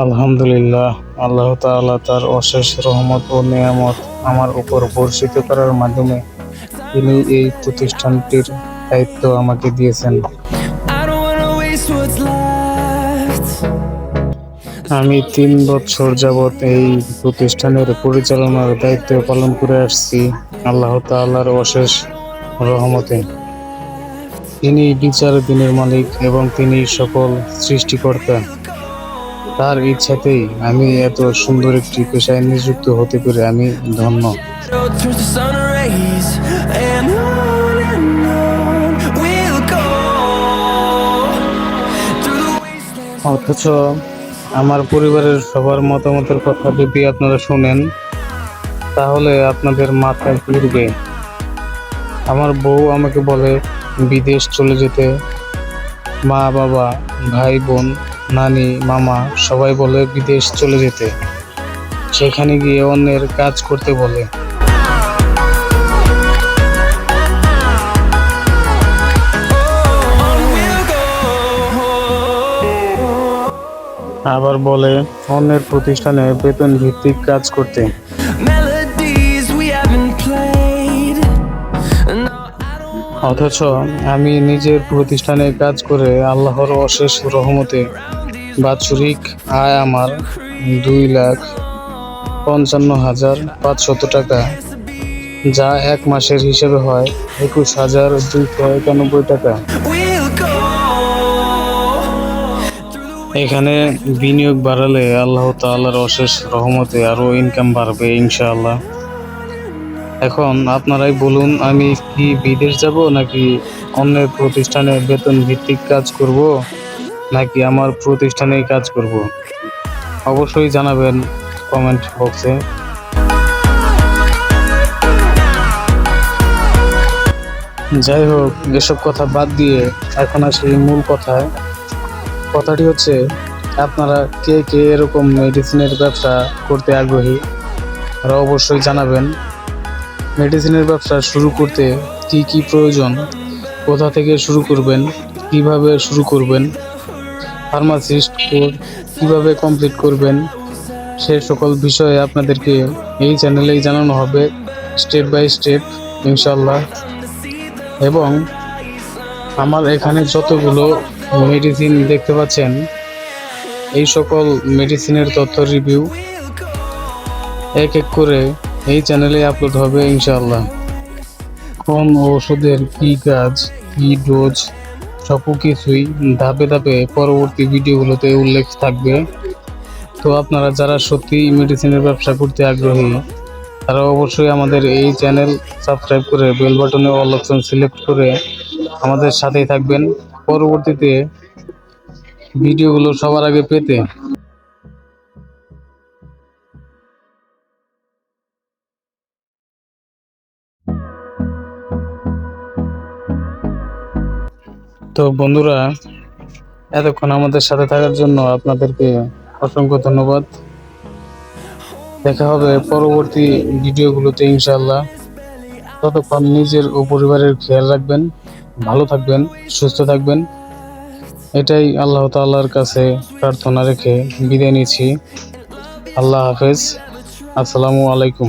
আলহামদুলিল্লাহ আল্লাহ তাআলা তার অশেষ রহমত ও নিয়ামত আমার উপর বর্ষিত করার মাধ্যমে তিনি এই প্রতিষ্ঠানটির দায়িত্ব আমাকে দিয়েছেন. আমি তিন বছর যাবৎ এই প্রতিষ্ঠানের পরিচালনার দায়িত্ব পালন করে আসছি আল্লাহ তাআলার অশেষ রহমতে। তিনি বিচার দিনের মালিক এবং তিনি সকল সৃষ্টিকর্তা। তার ইচ্ছাতেই আমি এত সুন্দর একটি পেশায় নিযুক্ত হতে পেরে আমি ধন্য. অথচ আমার পরিবারের সবার মতামতের কথা যদি আপনারা শুনেন, তাহলে আপনাদের মাথায় ঘুরবে আমার বউ আমাকে বলে, বিদেশ চলে যেতে মা বাবা ভাই বোন নানি মামা সবাই বলে বিদেশ চলে যেতে। সেখানে গিয়ে অন্যের কাজ করতে বলে. আবার বলে অন্যের প্রতিষ্ঠানে বেতন ভিত্তিক কাজ করতে। অথচ আমি নিজের প্রতিষ্ঠানে কাজ করে আল্লাহর অশেষ রহমতে বাৎসরিক আয় আমার দুই লাখ পঞ্চান্ন হাজার পাঁচশত টাকা, যা এক মাসের হিসেবে হয় একুশ হাজার দুইশো একানব্বই টাকা। এখানে বিনিয়োগ বাড়ালে আল্লাহ তাআলার অশেষ রহমতে আরও ইনকাম বাড়বে ইনশাআল্লাহ। এখন আপনারাই বলুন, আমি কি বিদেশ যাব নাকি অন্যের প্রতিষ্ঠানে বেতন ভিত্তিক কাজ করব? নাকি আমার প্রতিষ্ঠানেই কাজ করব? অবশ্যই জানাবেন কমেন্ট বক্সে। যাই হোক, এসব কথা বাদ দিয়ে এখন আসি মূল কথায়। কথাটি হচ্ছে, আপনারা কে কে এরকম মেডিসিনের ব্যবসা করতে আগ্রহী, তারা অবশ্যই জানাবেন। মেডিসিনের ব্যবসা শুরু করতে কি কি প্রয়োজন, কোথা থেকে শুরু করবেন, কীভাবে শুরু করবেন ফার্মাসিস্ট কোর্স কীভাবে কমপ্লিট করবেন, সে সকল বিষয়ে আপনাদেরকে এই চ্যানেলেই জানানো হবে স্টেপ বাই স্টেপ ইনশাল্লাহ এবং আমার এখানে যতগুলো মেডিসিন দেখতে পাচ্ছেন, এই সকল মেডিসিনের তথ্য রিভিউ এক এক করে এই চ্যানেলে আপলোড হবে ইনশাল্লাহ কোন ওষুধের কী কাজ, কী ডোজ সব কিছুই ধাপে ধাপে পরবর্তী ভিডিওগুলোতে উল্লেখ থাকবে। তো আপনারা যারা সত্যি মেডিসিনের ব্যবসা করতে আগ্রহী, তারা অবশ্যই আমাদের এই চ্যানেল সাবস্ক্রাইব করে বেল বাটনে অল অপশন সিলেক্ট করে আমাদের সাথেই থাকবেন। পরবর্তীতে ভিডিওগুলো সবার আগে পেতে তো বন্ধুরা, এতক্ষণ আমাদের সাথে থাকার জন্য আপনাদেরকে অসংখ্য ধন্যবাদ। দেখা হবে পরবর্তী ভিডিওগুলোতে ইনশাল্লাহ ততক্ষণ নিজের ও পরিবারের খেয়াল রাখবেন, ভালো থাকবেন, সুস্থ থাকবেন। এটাই আল্লাহ তাল্লাহর কাছে প্রার্থনা রেখে বিদায় নিচ্ছি। আল্লাহ হাফেজ। আসসালামু আলাইকুম।